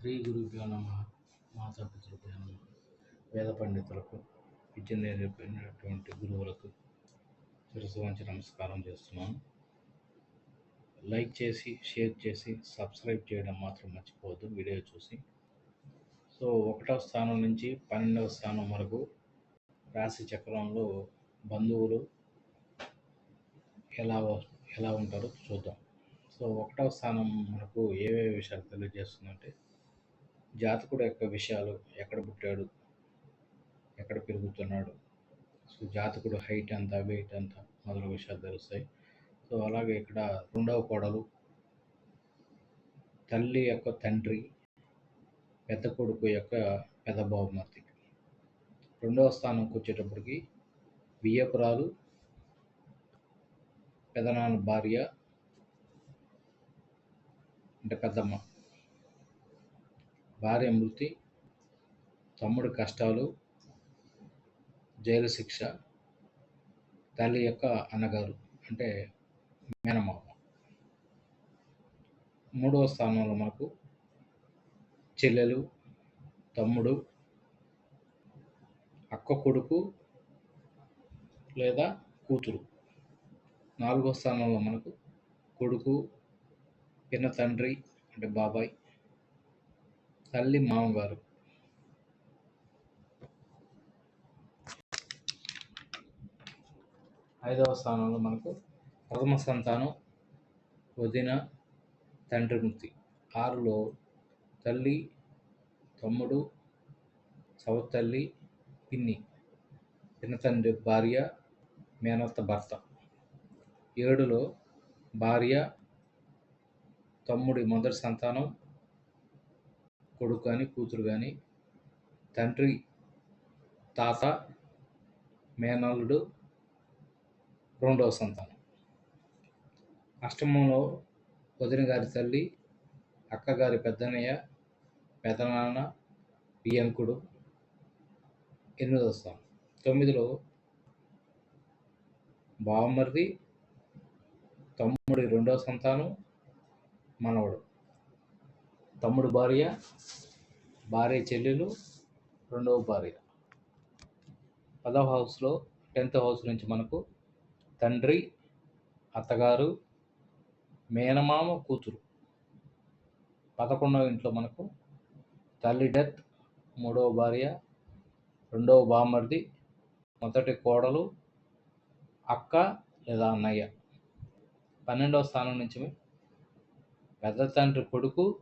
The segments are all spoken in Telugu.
శ్రీ గురుభ్యో నమ. మాతాపితృభ్యో నమ వేద పండితులకు విద్య నేర్పినటువంటి గురువులకు శిరసు వంచి నమస్కారం చేస్తున్నాను. లైక్ చేసి షేర్ చేసి సబ్స్క్రైబ్ చేయడం మాత్రం మర్చిపోవద్దు వీడియో చూసి. సో ఒకటవ స్థానం నుంచి పన్నెండవ స్థానం వరకు రాశి చక్రంలో బంధువులు ఎలా ఎలా ఉంటారో చూద్దాం. సో ఒకటవ స్థానం మనకు ఏవే విషయాలు తెలియజేస్తుందంటే జాతకుడు యొక్క విషయాలు ఎక్కడ పుట్టాడు? ఎక్కడ పెరుగుతున్నాడు? సో జాతకుడు హైట్ ఎంత వెయిట్ ఎంత మొదలు విషయాలు తెలుస్తాయి. సో అలాగే ఇక్కడ రెండవ కోడలు తల్లి యొక్క తండ్రి పెద్ద కొడుకు యొక్క పెద్ద బహుమతి. రెండవ స్థానంకి వచ్చేటప్పటికి బియ్యపురాలు పెదనాన్న భార్య అంటే పెద్దమ్మ. భార్య మృతి తమ్ముడు కష్టాలు జైలు శిక్ష తల్లి యొక్క అన్నగారు అంటే మేనమామ. మూడవ స్థానంలో మనకు చెల్లెలు తమ్ముడు అక్క కొడుకు లేదా కూతురు. నాలుగో స్థానంలో మనకు కొడుకు పిన్న తండ్రి అంటే బాబాయ్ తల్లి మామగారు. ఐదవ స్థానంలో మనకు ప్రథమ సంతానం వదిన తండ్రి మృతి. ఆరులో తల్లి తమ్ముడు సవతల్లి పిన్ని తండ్రి భార్య మేనత్త భర్త. ఏడులో భార్య తమ్ముడి మొదటి సంతానం కొడుకు కానీ కూతురు కానీ తండ్రి తాత మేనల్లుడు రెండవ సంతానం. అష్టమంలో వదిన గారి తల్లి అక్కగారి పెద్దనయ్య పెదనాన్న బియ్యంకుడు ఎనిమిదవ స్థానం తొమ్మిదిలో బావమరిది తమ్ముడి రెండవ సంతానం మనవడు. తమ్ముడు భార్య భార్య చెల్లెలు రెండవ భార్య. పదవ హౌస్లో టెన్త్ హౌస్ నుంచి మనకు తండ్రి అత్తగారు మేనమామ కూతురు. పదకొండవ ఇంట్లో మనకు తల్లి డెత్ మూడవ భార్య రెండవ బామర్ది మొదటి కోడలు అక్క లేదా అన్నయ్య. పన్నెండవ స్థానం నుంచి పెద్ద తండ్రి కొడుకు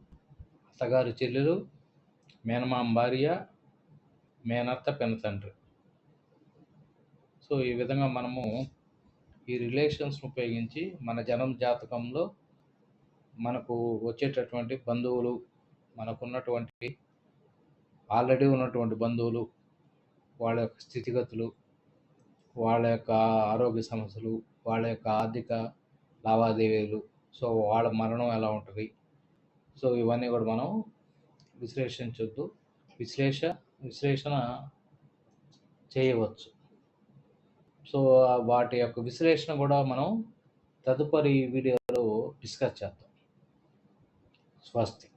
అత్తగారు చెల్లెలు మేనమామ భార్య మేనత్త పెనతండ్రి సో ఈ విధంగా మనము ఈ రిలేషన్స్ని ఉపయోగించి మన జనం జాతకంలో మనకు వచ్చేటటువంటి బంధువులు మనకున్నటువంటి ఆల్రెడీ ఉన్నటువంటి బంధువులు వాళ్ళ యొక్క స్థితిగతులు వాళ్ళ యొక్క ఆరోగ్య సమస్యలు వాళ్ళ యొక్క ఆర్థిక లావాదేవీలు సో వాళ్ళ మరణం ఎలా ఉంటుంది సో ఇవన్నీ కూడా మనం విశ్లేషించొద్దు విశ్లేష విశ్లేషణ చేయవచ్చు. సో వాటి యొక్క విశ్లేషణ కూడా మనం తదుపరి వీడియోలో డిస్కస్ చేద్దాం. స్వస్తి.